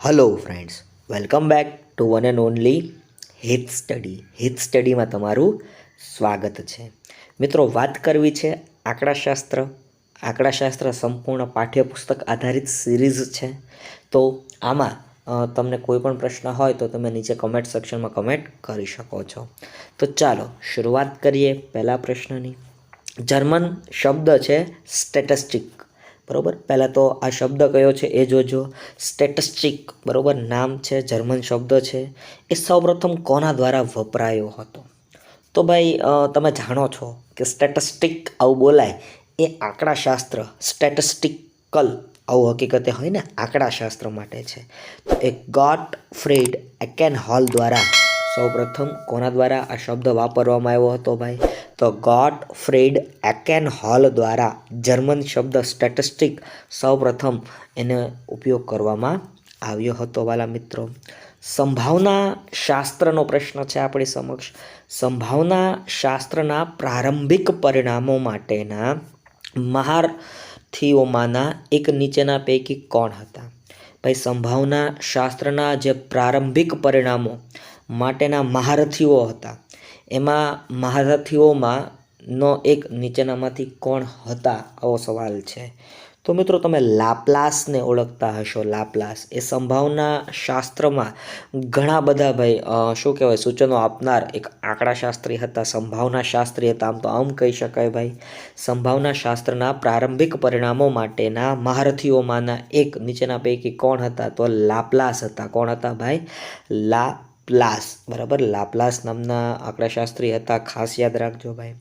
Hello friends welcome back to one and only Hit study Hit સ્ટડીમાં તમારું સ્વાગત છે. મિત્રો, વાત કરવી છે આંકડાશાસ્ત્ર. આંકડાશાસ્ત્ર સંપૂર્ણ પાઠ્યપુસ્તક આધારિત સિરીઝ છે. તો આમાં તમને કોઈ પણ પ્રશ્ન હોય તો તમે નીચે કમેન્ટ સેક્શનમાં કમેન્ટ કરી શકો છો. તો ચાલો, શરૂઆત કરીએ પહેલા પ્રશ્નની. જર્મન શબ્દ છે સ્ટેટસ્ટિક. બરાબર? પહેલાં તો આ શબ્દ કયો છે એ જોજો. સ્ટેટસ્ટિક, બરાબર? નામ છે, જર્મન શબ્દ છે. એ સૌપ્રથમ કોના દ્વારા વપરાયો હતો? તો ભાઈ તમે જાણો છો કે સ્ટેટસ્ટિક આવું બોલાય એ આંકડાશાસ્ત્ર, સ્ટેટસ્ટિકલ આવું હકીકતે હોય ને, આંકડાશાસ્ત્ર માટે છે. તો એ ગોટ ફ્રેડ એકેન હોલ દ્વારા સૌપ્રથમ કોના દ્વારા આ શબ્દ વાપરવામાં આવ્યો હતો ભાઈ? તો ગોટ ફ્રેડ એકેન હોલ દ્વારા જર્મન શબ્દ સ્ટેટિસ્ટિક સૌપ્રથમ એને ઉપયોગ કરવામાં આવ્યો હતો વાલા મિત્રો. સંભાવના શાસ્ત્રનો પ્રશ્ન છે આપણી સમક્ષ. સંભાવના શાસ્ત્રના પ્રારંભિક પરિણામો માટેના મહારથીઓમાંના એક નીચેના પૈકી કોણ હતા? ભાઈ, સંભાવના શાસ્ત્રના જે પ્રારંભિક પરિણામો માટેના મહારથીઓ હતા. એમાં મહારથીઓમાં નો એક નીચેનામાંથી કોણ હતા, આવો સવાલ છે. તો મિત્રો તમે લાપ્લાસને ઓળખતા હશો. લાપ્લાસ એ સંભાવના શાસ્ત્રમાં ઘણા બધા ભાઈ શું કહેવાય, સૂચનો આપનાર એક આંકડાશાસ્ત્રી હતા. સંભાવના શાસ્ત્રી હતા, આમ તો આમ કહી શકાય ભાઈ. સંભાવના શાસ્ત્રના પ્રારંભિક પરિણામો માટેના મહારથીઓમાંના એક નીચેના પૈકી કોણ હતા? તો લાપ્લાસ હતા. કોણ હતા ભાઈ? લાપ્લાસ, બરાબર? લાપ્લાસ નામના આંકડાશાસ્ત્રી હતા. ખાસ યાદ રાખજો ભાઈ.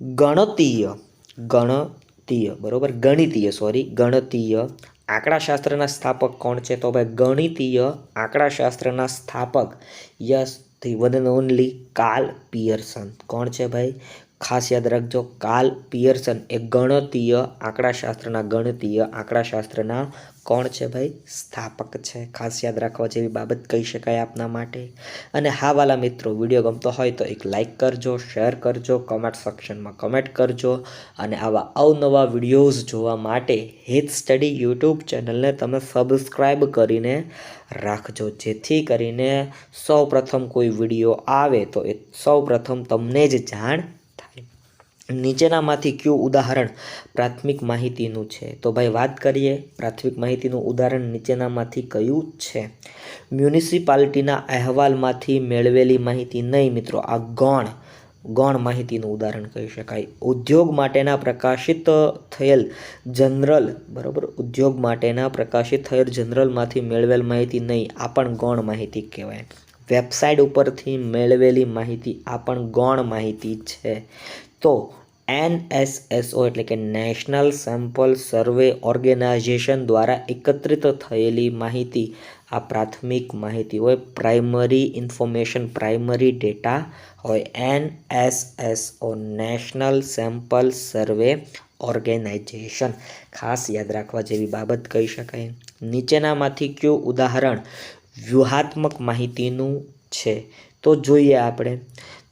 ગણતીય ગણતીય, બરાબર? ગણિતીય સોરી ગણતીય આંકડાશાસ્ત્રના સ્થાપક કોણ છે? તો ભાઈ, ગણિતીય આંકડાશાસ્ત્રના સ્થાપક yes the one and only Karl Pearson કોણ છે ભાઈ? ખાસ યાદ રાખજો, કાલ પિયર્સન એ ગણતીય આંકડાશાસ્ત્રના ગણતીય આંકડાશાસ્ત્રના કોણ છે ભાઈ? સ્થાપક છે. ખાસ યાદ રાખવા જેવી બાબત કહી શકાય આપના માટે. અને હા વાલા મિત્રો, વીડિયો ગમતો હોય તો એક લાઇક કરજો, શેર કરજો કમેન્ટ સેક્શનમાં કમેન્ટ કરજો. અને આવા અવનવા વિડીયોઝ જોવા માટે હિત સ્ટડી યુટ્યુબ ચેનલને તમે સબસ્ક્રાઈબ કરીને રાખજો. જેથી કરીને સૌ પ્રથમ કોઈ વીડિયો આવે તો એ સૌ પ્રથમ તમને જ જાણ નીચેનામાંથી કયું ઉદાહરણ પ્રાથમિક માહિતીનું છે? તો ભાઈ વાત કરીએ, પ્રાથમિક માહિતીનું ઉદાહરણ નીચેનામાંથી કયું છે? મ્યુનિસિપાલિટીના અહેવાલમાંથી મેળવેલી માહિતી નહીં મિત્રો, આ ગૌણ ગૌણ માહિતીનું ઉદાહરણ કહી શકાય. ઉદ્યોગ માટેના પ્રકાશિત થયેલ જનરલ, બરાબર? ઉદ્યોગ માટેના પ્રકાશિત થયેલ જનરલમાંથી મેળવેલ માહિતી નહીં, આ પણ ગૌણ માહિતી કહેવાય. વેબસાઇટ ઉપરથી મેળવેલી માહિતી, આ પણ ગૌણ માહિતી છે. તો એનએસએસઓ એટલે કે નેશનલ સેમ્પલ સર્વે ઓર્ગેનાઇઝેશન દ્વારા એકત્રિત થયેલી માહિતી. આ પ્રાથમિક માહિતી હોય, પ્રાઇમરી ઇન્ફોર્મેશન, પ્રાઇમરી ડેટા હોય. NSSO, national sample survey organisation. ખાસ યાદ રાખવા જેવી બાબત કહી શકાય. નીચેનામાંથી કયું ઉદાહરણ વ્યૂહાત્મક માહિતીનું છે? તો જોઈએ આપણે.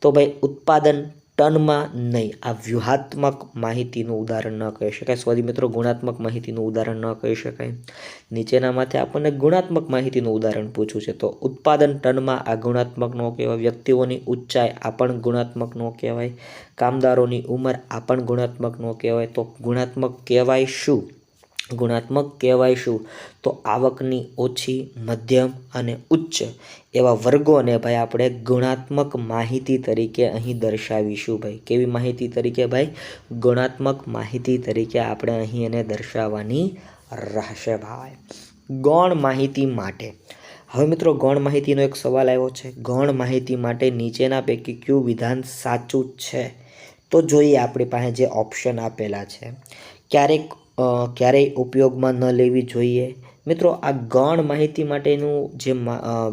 તો ભાઈ, ઉત્પાદન ટનમાં નહીં. આ વ્યૂહાત્મક માહિતીનું ઉદાહરણ ન કહી શકાય. સોરી મિત્રો, ગુણાત્મક માહિતીનું ઉદાહરણ ન કહી શકાય. નીચેનામાંથી આપણને ગુણાત્મક માહિતીનું ઉદાહરણ પૂછ્યું છે. તો ઉત્પાદન ટનમાં આ ગુણાત્મક નો કહેવાય. વ્યક્તિઓની ઊંચાઈ આ પણ ગુણાત્મક નો કહેવાય. કામદારોની ઉંમર આ પણ ગુણાત્મક નો કહેવાય. તો ગુણાત્મક કહેવાય શું? ગુણાત્મક કહેવાય શું? તો આવકની ઓછી, મધ્યમ અને ઉચ્ચ એવા વર્ગોને ભાઈ આપણે ગુણાત્મક માહિતી તરીકે અહીં દર્શાવીશું ભાઈ. કેવી માહિતી તરીકે ભાઈ? ગુણાત્મક માહિતી તરીકે આપણે અહીં એને દર્શાવવાની રહેશે ભાઈ. ગૌણ માહિતી માટે. હવે મિત્રો, ગૌણ માહિતીનો એક સવાલ આવ્યો છે. ગૌણ માહિતી માટે નીચેના પૈકી કયું વિધાન સાચું છે? તો જોઈએ આપણી પાસે જે ઓપ્શન આપેલા છે. ક્યારેક ક્યારેય ઉપયોગમાં ન લેવી જોઈએ. મિત્રો, આ ગૌણ માહિતી માટેનું જે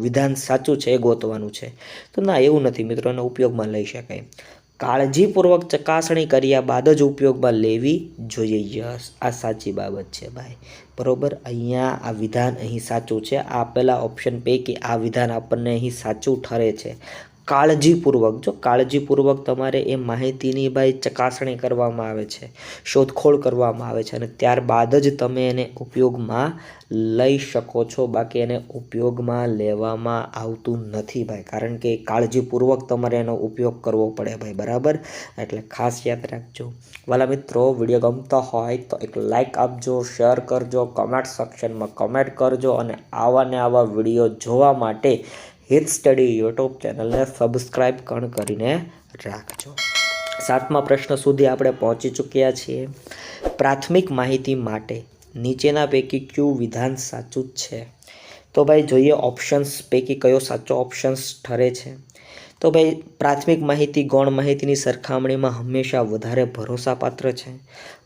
વિધાન સાચું છે એ ગોતવાનું છે. તો ના, એવું નથી. મિત્રો, એનો ઉપયોગમાં લઈ શકાય. કાળજીપૂર્વક ચકાસણી કર્યા બાદ જ ઉપયોગમાં લેવી જોઈએ. યસ, આ સાચી બાબત છે ભાઈ. બરોબર? અહીંયા આ વિધાન અહીં સાચું છે. આપેલા ઓપ્શન પૈકી આ વિધાન આપણને અહીં સાચું ઠરે છે. કાળજીપૂર્વક. જો કાળજીપૂર્વક તમારે એ માહિતીની ભાઈ ચકાસણી કરવામાં આવે છે, શોધખોળ કરવામાં આવે છે અને ત્યારબાદ જ તમે એને ઉપયોગમાં લઈ શકો છો. બાકી એને ઉપયોગમાં લેવામાં આવતું નથી ભાઈ. કારણ કે કાળજીપૂર્વક તમારે એનો ઉપયોગ કરવો પડે ભાઈ. બરાબર? એટલે ખાસ યાદ રાખજો. વાલા મિત્રો, વીડિયો ગમતો હોય તો એક લાઈક આપજો, શેર કરજો, કમેન્ટ સેક્શનમાં કમેન્ટ કરજો અને આવા ને આવા વીડિયો જોવા માટે હિત સ્ટડી યુટ્યુબ ચેનલને સબસ્ક્રાઈબ પણ કરીને રાખજો. સાતમા પ્રશ્ન સુધી આપણે પહોંચી ચૂક્યા છીએ. પ્રાથમિક માહિતી માટે નીચેના પૈકી કયું વિધાન સાચું છે? તો ભાઈ જોઈએ ઓપ્શન્સ પૈકી કયો સાચો ઓપ્શન્સ ઠરે છે? તો ભાઈ પ્રાથમિક માહિતી ગૌણ માહિતીની સરખામણીમાં હંમેશા વધારે ભરોસાપાત્ર છે.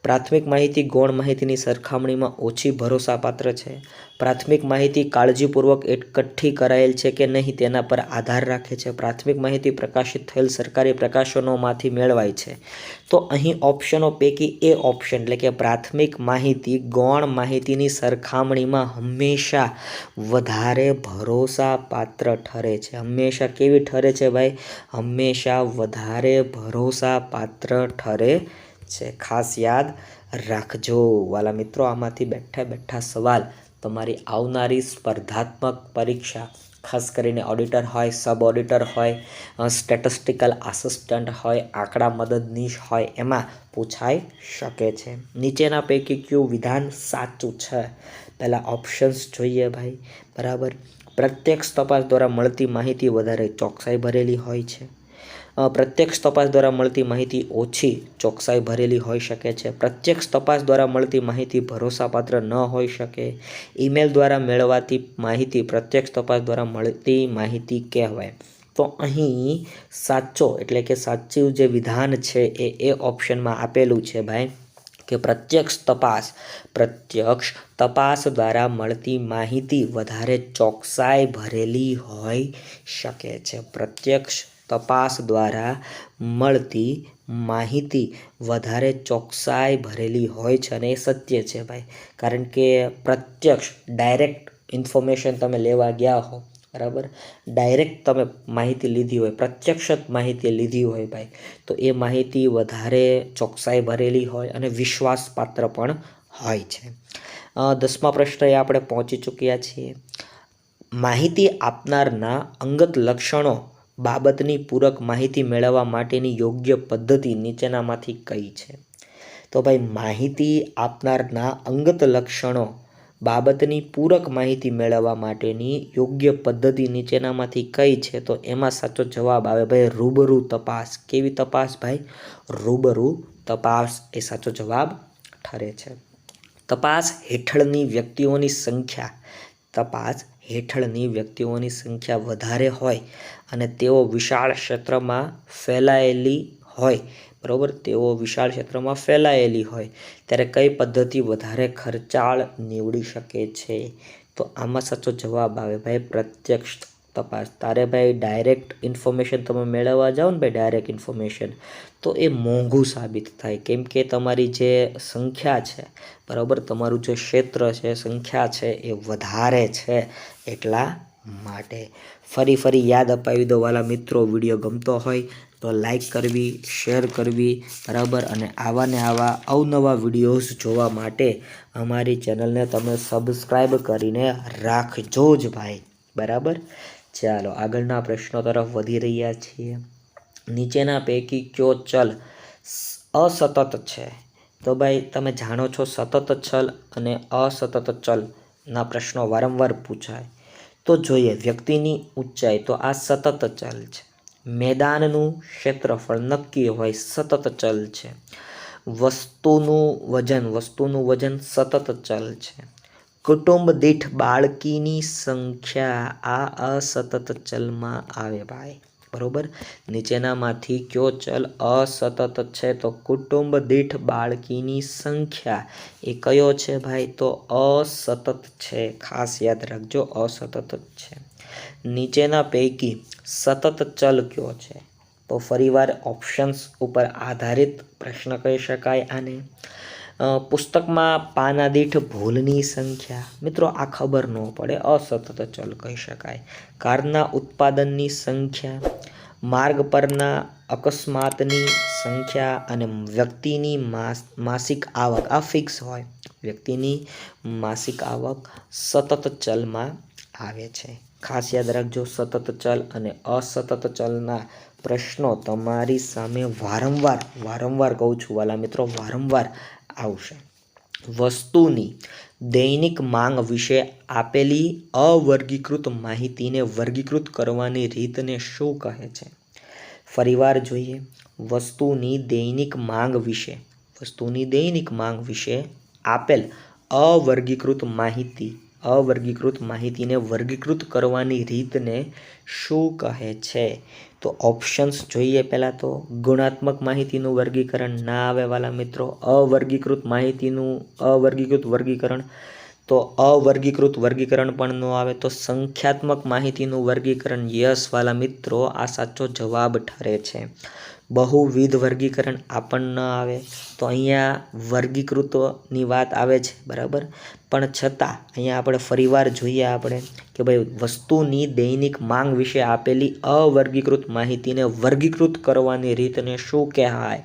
પ્રાથમિક માહિતી ગૌણ માહિતીની સરખામણીમાં ઓછી ભરોસાપાત્ર છે. પ્રાથમિક માહિતી કાળજીપૂર્વક એકઠી કરાયેલ છે કે નહીં તેના પર આધાર રાખે છે. પ્રાથમિક માહિતી પ્રકાશિત થયેલ સરકારી પ્રકાશનોમાંથી મેળવાય છે. તો અહીં ઓપ્શનો પૈકી એ ઓપ્શન એટલે કે પ્રાથમિક માહિતી ગૌણ માહિતીની સરખામણીમાં હંમેશા વધારે ભરોસાપાત્ર ઠરે છે. હંમેશા કેવી ઠરે છે ભાઈ? હંમેશા વધારે ભરોસાપાત્ર ઠરે છે. ખાસ યાદ રાખજો. વાલા મિત્રો, આમાંથી બેઠા બેઠા સવાલ તમારી આવનારી સ્પર્ધાત્મક પરીક્ષા, ખાસ કરીને ઓડિટર હોય, સબ ઓડિટર હોય સ્ટેટિસ્ટિકલ આસિસ્ટન્ટ હોય, આંકડા મદદનીશ હોય, એમાં પૂછાઈ શકે છે. નીચેના પૈકી કયું વિધાન સાચું છે? પહેલાં ઓપ્શન્સ જોઈએ ભાઈ. બરાબર? પ્રત્યક્ષ તપાસ દ્વારા મળતી માહિતી વધારે ચોકસાઈ ભરેલી હોય છે. પ્રત્યક્ષ તપાસ દ્વારા મળતી માહિતી ઓછી, ચોકસાઈ ભરેલી હોઈ શકે છે. પ્રત્યક્ષ તપાસ દ્વારા મળતી માહિતી ભરોસાપાત્ર ન હોઈ શકે. ઈમેલ દ્વારા મેળવાતી માહિતી પ્રત્યક્ષ તપાસ દ્વારા મળતી માહિતી કહેવાય. તો અહીં સાચો એટલે કે સાચું જે વિધાન છે એ એ ઓપ્શનમાં આપેલું છે ભાઈ, કે પ્રત્યક્ષ તપાસ પ્રત્યક્ષ તપાસ દ્વારા મળતી માહિતી વધારે ચોકસાઈ ભરેલી હોઈ શકે છે. પ્રત્યક્ષ તપાસ દ્વારા મળતી માહિતી વધારે ચોકસાઈ ભરેલી હોય છે અને એ સત્ય છે ભાઈ. કારણ કે પ્રત્યક્ષ ડાયરેક્ટ ઇન્ફોર્મેશન તમે લેવા ગયા હો, બરાબર? ડાયરેક્ટ તમે માહિતી લીધી હોય, પ્રત્યક્ષ માહિતી લીધી હોય ભાઈ. તો એ માહિતી વધારે ચોકસાઈ ભરેલી હોય અને વિશ્વાસપાત્ર પણ હોય છે. દસમા પ્રશ્ન એ આપણે પહોંચી ચૂક્યા છીએ. માહિતી આપનારના અંગત લક્ષણો બાબતની પૂરક માહિતી મેળવવા માટેની યોગ્ય પદ્ધતિ નીચેનામાંથી કઈ છે? તો ભાઈ, માહિતી આપનારના અંગત લક્ષણો, બાબતની પૂરક માહિતી મેળવવા માટેની યોગ્ય પદ્ધતિ નીચેનામાંથી કઈ છે? તો એમાં સાચો જવાબ આવે ભાઈ, રૂબરૂ તપાસ. કેવી તપાસ ભાઈ? રૂબરૂ તપાસ એ સાચો જવાબ ઠરે છે. તપાસ હેઠળની વ્યક્તિઓની સંખ્યા તપાસ હેઠળની વ્યક્તિઓની સંખ્યા વધારે હોય અને તેઓ વિશાળ ક્ષેત્રમાં ફેલાયેલી હોય, બરાબર? તેઓ વિશાળ ક્ષેત્રમાં ફેલાયેલી હોય. ત્યારે કઈ પદ્ધતિ વધારે ખર્ચાળ નીવડી શકે છે? તો આમાં સાચો જવાબ આવે ભાઈ, પ્રત્યક્ષ તપાસ. તારે ભાઈ ડાયરેક્ટ ઇન્ફોર્મેશન તમે મેળવવા જાઓ ને ભાઈ ડાયરેક્ટ ઇન્ફોર્મેશન તો એ મોંઘું સાબિત થાય. કેમ કે તમારી જે સંખ્યા છે, બરાબર, તમારું જે ક્ષેત્ર છે, સંખ્યા છે, એ વધારે છે એટલા માટે. ફરી ફરી યાદ અપાવી દો વાલા મિત્રો, વીડિયો ગમતો હોય તો લાઈક કરવી શેર કરવી, બરાબર, અને આવા ને આવા અવનવા વિડીયોઝ જોવા માટે અમારી ચેનલને તમે સબસ્ક્રાઈબ કરીને રાખજો જ ભાઈ. બરાબર? ચાલો, આગળના પ્રશ્નો તરફ વધી રહ્યા છીએ. નીચેના પૈકી કયો ચલ અસતત છે? તો ભાઈ, તમે જાણો છો સતત ચલ અને અસતત ચલના પ્રશ્નો વારંવાર પૂછાય. તો જોઈએ, વ્યક્તિની ઊંચાઈ તો આ સતત ચલ છે. મેદાનનું ક્ષેત્રફળ નક્કી હોય સતત ચલ છે. વસ્તુનું વજન વસ્તુનું વજન સતત ચલ છે. કુટુંબ દીઠ બાળકીની સંખ્યા આ અસતત ચલમાં આવે ભાઈ. બરોબર? નીચેનામાંથી કયો ચલ અસતત છે? તો કુટુંબ દીઠ બાળકીની સંખ્યા એ કયો છે ભાઈ? તો અસતત છે. ખાસ યાદ રાખજો, અસતત છે. નીચેના પૈકી સતત ચલ કયો છે? તો ફરીવાર ઓપ્શન્સ ઉપર આધારિત પ્રશ્ન કહી શકાય આને. પુસ્તકમાં પાના દીઠ ભૂલની સંખ્યા. મિત્રો, આ ખબર ન પડે. અસતત ચલ કહી શકાય. કારના ઉત્પાદનની સંખ્યા, માર્ગ પરના અકસ્માતની સંખ્યા અને વ્યક્તિની માસ, માસિક આવક. આ ફિક્સ હોય. વ્યક્તિની માસિક આવક સતત ચલમાં આવે છે. ખાસ યાદ રાખજો, સતત ચલ અને અસતત ચલના પ્રશ્નો તમારી સામે વારંવાર વારંવાર કહું છું વાલા મિત્રો, વારંવાર આવશે. વસ્તુની દૈનિક માંગ વિશે આપેલી અવર્ગીકૃત માહિતીને વર્ગીકૃત કરવાની રીતને શું કહે છે? ફરીવાર જોઈએ. વસ્તુની દૈનિક માંગ વિશે. વસ્તુની દૈનિક માંગ વિશે આપેલ અવર્ગીકૃત માહિતી, અવર્ગીકૃત માહિતીને વર્ગીકૃત કરવાની રીતને શું કહે છે? તો ઓપ્શન્સ જોઈએ પહેલાં તો ગુણાત્મક માહિતીનું વર્ગીકરણ ના આવે વાલા મિત્રો, અવર્ગીકૃત માહિતીનું, અવર્ગીકૃત વર્ગીકરણ. તો અવર્ગીકૃત વર્ગીકરણ પણ ન આવે તો સંખ્યાત્મક માહિતીનું વર્ગીકરણ. યસ વાલા મિત્રો, આ સાચો જવાબ ઠરે છે. બહુવિધ વર્ગીકરણ આપણ ન આવે, તો અહીંયા વર્ગીકૃતની વાત આવે છે, બરાબર? પણ છતાં અહીંયા આપણે ફરીવાર જોઈએ આપણે કે ભાઈ વસ્તુની દૈનિક માંગ વિશે આપેલી અવર્ગીકૃત માહિતીને વર્ગીકૃત કરવાની રીતને શું કહેવાય?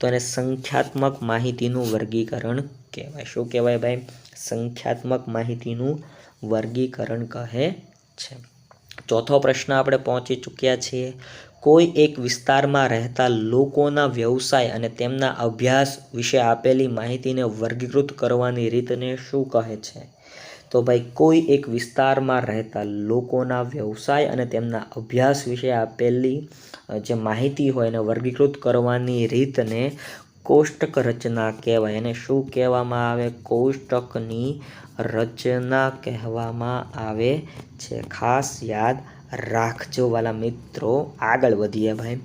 તો એને સંખ્યાત્મક માહિતીનું વર્ગીકરણ કહેવાય. શું કહેવાય ભાઈ? સંખ્યાત્મક માહિતીનું વર્ગીકરણ કહે છે. ચોથો પ્રશ્ન આપણે પહોંચી ચૂક્યા છીએ. કોઈ એક વિસ્તારમાં રહેતા લોકોના વ્યવસાય અને તેમના અભ્યાસ વિશે આપેલી માહિતીને વર્ગીકૃત કરવાની રીતને શું કહે છે? તો ભાઈ, કોઈ એક વિસ્તારમાં રહેતા લોકોના વ્યવસાય અને તેમના અભ્યાસ વિશે આપેલી જે માહિતી હોય એને વર્ગીકૃત કરવાની રીતને કોષ્ટક રચના કહેવાય. એને શું કહેવામાં આવે? કોષ્ટકની રચના કહેવામાં આવે છે. ખાસ યાદ રાખજો વાલા મિત્રો. આગળ વધીએ ભાઈ.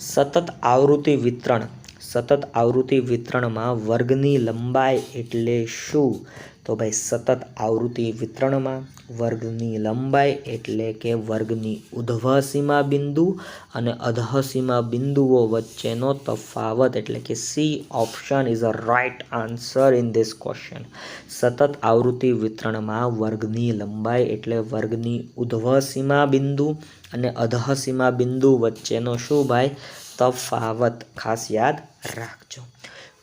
સતત આવૃત્તિ વિતરણ. સતત આવૃત્તિ વિતરણમાં વર્ગની લંબાઈ એટલે શું? તો ભાઈ સતત આવૃત્તિ વિતરણમાં વર્ગની લંબાઈ એટલે કે વર્ગની ઉધ્વ બિંદુ અને અધઃ સીમા બિંદુઓ વચ્ચેનો તફાવત એટલે કે C option is a right answer in this question. સતત આવૃત્તિ વિતરણમાં વર્ગની લંબાઈ એટલે વર્ગની ઉધ્વ બિંદુ અને અધઃ સીમા બિંદુ વચ્ચેનો શું ભાઈ? તફાવત. ખાસ યાદ રાખજો.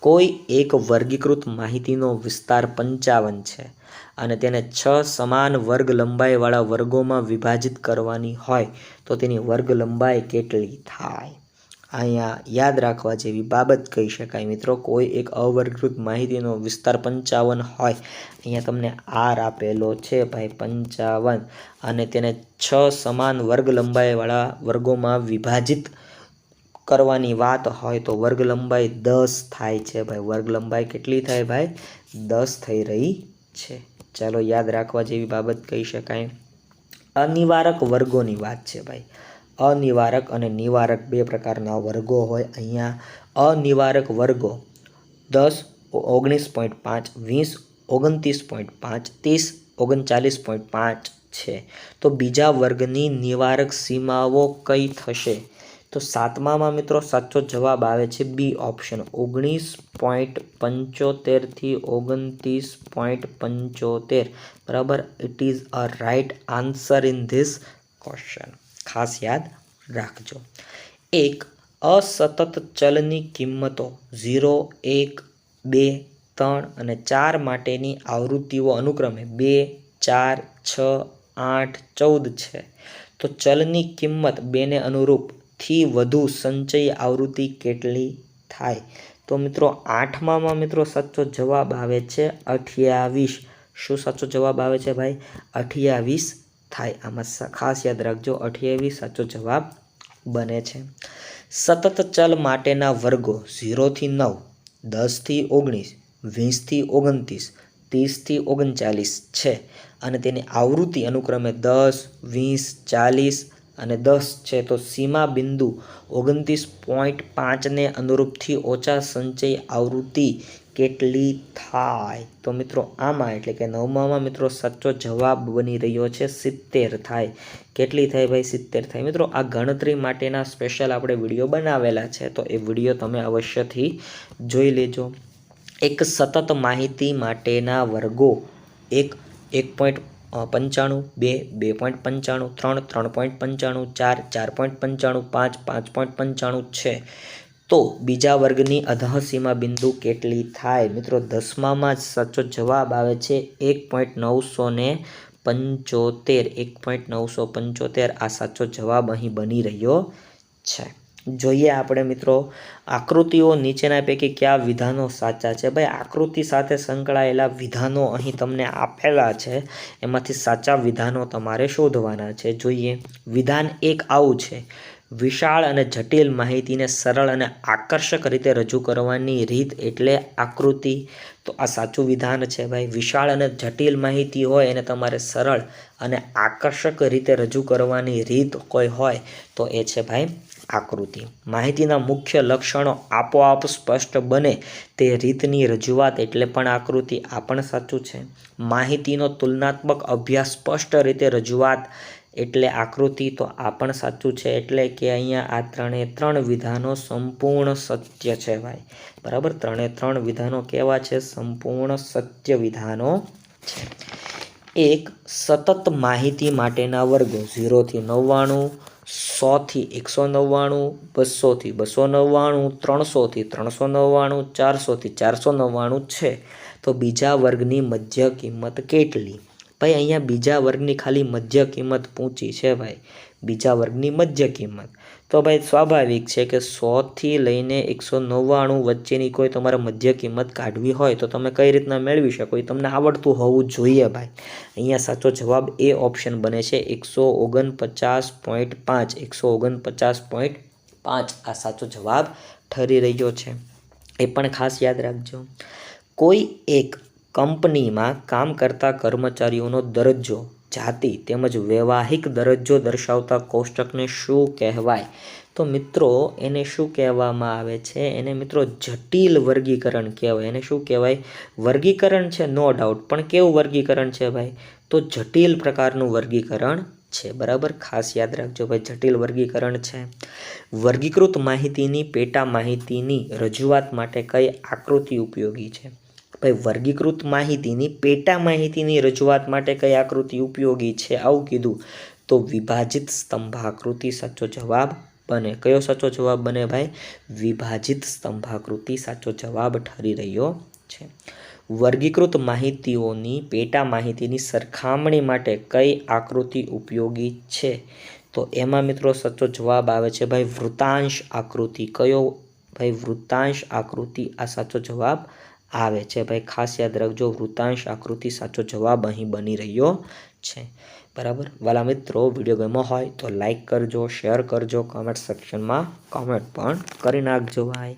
કોઈ એક વર્ગીકૃત માહિતીનો વિસ્તાર પંચાવન છે અને તેને છ સમાન વર્ગ લંબાઈવાળા વર્ગોમાં વિભાજિત કરવાની હોય તો તેની વર્ગ લંબાઈ કેટલી થાય? અહીંયા યાદ રાખવા જેવી બાબત કહી શકાય. મિત્રો, કોઈ એક અવર્ગીકૃત માહિતીનો વિસ્તાર પંચાવન હોય, અહીંયા તમને આર આપેલો છે ભાઈ, પંચાવન. અને તેને છ સમાન વર્ગ લંબાઈવાળા વર્ગોમાં વિભાજિત કરવાની વાત હોય તો વર્ગ લંબાઈ દસ થાય છે ભાઈ. વર્ગ લંબાઈ કેટલી થાય ભાઈ? દસ થઈ રહી છે. ચાલો યાદ રાખવા જેવી બાબત કહી શકાય. અનિવારક વર્ગોની વાત છે ભાઈ. અનિવારક અને નિવારક બે પ્રકારના વર્ગો હોય અહીંયા. અનિવારક વર્ગો દસ, ઓગણીસ પોઈન્ટ પાંચ, વીસ, ઓગણત્રીસ પોઈન્ટ પાંચ, ત્રીસ, ઓગણચાલીસ પોઈન્ટ પાંચ છે. તો બીજા વર્ગની નિવારક સીમાઓ કઈ થશે? તો સાતમામાં મિત્રો સાચો જવાબ આવે છે બી ઓપ્શન. ઓગણીસ પોઈન્ટ પંચોતેરથી ઓગણત્રીસ પોઈન્ટ પંચોતેર. બરાબર? It is a right answer in this question ખાસ યાદ રાખજો. એક, અસતત ચલની કિંમતો. ઝીરો, એક, બે, ત્રણ અને ચાર માટેની આવૃત્તિઓ અનુક્રમે બે, ચાર, છ, આઠ, ચૌદ છે. તો ચલની કિંમત બેને અનુરૂપ થી વધુ સંચય આવૃત્તિ કેટલી થાય? તો મિત્રો, આઠમામાં મિત્રો સાચો જવાબ આવે છે અઠ્યાવીસ. શું સાચો જવાબ આવે છે ભાઈ? અઠ્યાવીસ થાય. આમાં ખાસ યાદ રાખજો, અઠ્યાવીસ સાચો જવાબ બને છે. સતત ચલ માટેના વર્ગો ઝીરોથી નવ દસથી ઓગણીસ વીસથી ઓગણત્રીસ ત્રીસથી ઓગણચાલીસ છે. અને તેની આવૃત્તિ અનુક્રમે દસ, વીસ, ચાલીસ અને દસ છે તો સીમા બિંદુ ઓગણત્રીસ પોઈન્ટ પાંચને અનુરૂપથી ઓછા સંચય આવૃત્તિ કેટલી થાય? તો મિત્રો આમાં, એટલે કે નવમામાં મિત્રો સાચો જવાબ બની રહ્યો છે સિત્તેર થાય. કેટલી થાય ભાઈ સિત્તેર થાય? મિત્રો આ ગણતરી માટેના સ્પેશિયલ આપણે વીડિયો બનાવેલા છે, તો એ વીડિયો તમે અવશ્યથી જોઈ લેજો. એક સતત માહિતી માટેના વર્ગો એક એક પોઈન્ટ પંચાણું, બે બે પોઈન્ટ પંચાણું, ત્રણ ત્રણ પોઈન્ટ પંચાણું, ચાર ચાર પોઈન્ટ પંચાણું, પાંચ પાંચ પોઈન્ટ પંચાણું છે. તો બીજા વર્ગની અધઃસીમા બિંદુ કેટલી થાય? મિત્રો, દસમામાં જ સાચો જવાબ આવે છે એક પોઈન્ટ નવસો ને પંચોતેર. એક પોઈન્ટ નવસો પંચોતેર આ સાચો જવાબ અહીં બની રહ્યો છે. જોઈએ આપણે મિત્રો, આકૃતિઓ નીચેના પૈકી કયા વિધાનો સાચા છે? ભાઈ, આકૃતિ સાથે સંકળાયેલા વિધાનો અહીં તમને આપેલા છે. એમાંથી સાચા વિધાનો તમારે શોધવાના છે. જોઈએ, વિધાન એક આવું છે. વિશાળ અને જટિલ માહિતીને સરળ અને આકર્ષક રીતે રજૂ કરવાની રીત એટલે આકૃતિ. તો આ સાચું વિધાન છે ભાઈ. વિશાળ અને જટિલ માહિતી હોય એને તમારે સરળ અને આકર્ષક રીતે રજૂ કરવાની રીત કોઈ હોય તો એ છે ભાઈ આકૃતિ. માહિતીના મુખ્ય લક્ષણો આપોઆપ સ્પષ્ટ બને તે રીતની રજૂઆત એટલે પણ આકૃતિ આ પણ સાચું છે. માહિતીનો તુલનાત્મક અભ્યાસ સ્પષ્ટ રીતે રજૂઆત એટલે આકૃતિ તો આ પણ સાચું છે એટલે કે અહીંયા આ ત્રણે ત્રણ વિધાનો સંપૂર્ણ સત્ય છે ભાઈ બરાબર? ત્રણે ત્રણ વિધાનો કેવા છે? સંપૂર્ણ સત્ય વિધાનો છે. એક, સતત માહિતી માટેના વર્ગો, ઝીરોથી નવ્વાણું સોથી એકસો નવ્વાણું, બસોથી બસો નવ્વાણું, ત્રણસોથી ત્રણસો નવ્વાણું, ચારસોથી ચારસો નવ્વાણું છે. તો બીજા વર્ગની મધ્ય કિંમત કેટલી? ભાઈ, અહીંયા બીજા વર્ગની ખાલી મધ્ય કિંમત પૂછી છે ભાઈ. બીજા વર્ગની મધ્ય કિંમત. તો ભાઈ સ્વાભાવિક છે કે સોથી લઈને એકસો નવ્વાણું વચ્ચેની કોઈ તમારે મધ્ય કિંમત કાઢવી હોય તો તમે કઈ રીતના મેળવી શકો? એ તમને આવડતું હોવું જોઈએ ભાઈ. અહીંયા સાચો જવાબ એ ઓપ્શન બને છે એકસો ઓગણપચાસ પોઈન્ટ પાંચ. એકસો ઓગણપચાસ પોઈન્ટ પાંચ. આ સાચો જવાબ ઠરી રહ્યો છે. એ પણ ખાસ યાદ રાખજો. કોઈ એક કંપનીમાં કામ કરતા કર્મચારીઓનો દરજ્જો જાતિ તેમજ વૈવાહિક દરજ્જો દર્શાવતા કોષ્ટકને શું કહેવાય? તો મિત્રો, એને શું કહેવામાં આવે છે? એને મિત્રો જટિલ વર્ગીકરણ કહેવાય. એને શું કહેવાય? વર્ગીકરણ છે, નો ડાઉટ. પણ કેવું વર્ગીકરણ છે ભાઈ? તો જટિલ પ્રકારનું વર્ગીકરણ છે. બરાબર? ખાસ યાદ રાખજો ભાઈ, જટિલ વર્ગીકરણ છે. વર્ગીકૃત માહિતીની, પેટા માહિતીની રજૂઆત માટે કઈ આકૃતિ ઉપયોગી છે? ભાઈ, વર્ગીકૃત માહિતીની, પેટા માહિતીની રજૂઆત માટે કઈ આકૃતિ ઉપયોગી છે? આવું કીધું. તો વિભાજિત સ્તંભાકૃતિ સાચો જવાબ બને. કયો સાચો જવાબ બને ભાઈ? વિભાજિત સ્તંભાકૃતિ સાચો જવાબ ઠરી રહ્યો છે. વર્ગીકૃત માહિતીઓની, પેટા માહિતીની સરખામણી માટે કઈ આકૃતિ ઉપયોગી છે? તો એમાં મિત્રો સાચો જવાબ આવે છે ભાઈ વૃતાંશ આકૃતિ. કયો ભાઈ વૃતાંશ આકૃતિ આ સાચો જવાબ આવે છે. ભાઈ, ખાસ યાદ રાખજો વૃતાંશ આકૃતિ સાચો જવાબ અહીં બની રહ્યો છે. બરાબર? વાલા મિત્રો, વીડિયો ગમ્યો હોય તો લાઈક કરજો, શેર કરજો કમેન્ટ સેક્શનમાં કમેન્ટ પણ કરી નાખજો ભાઈ.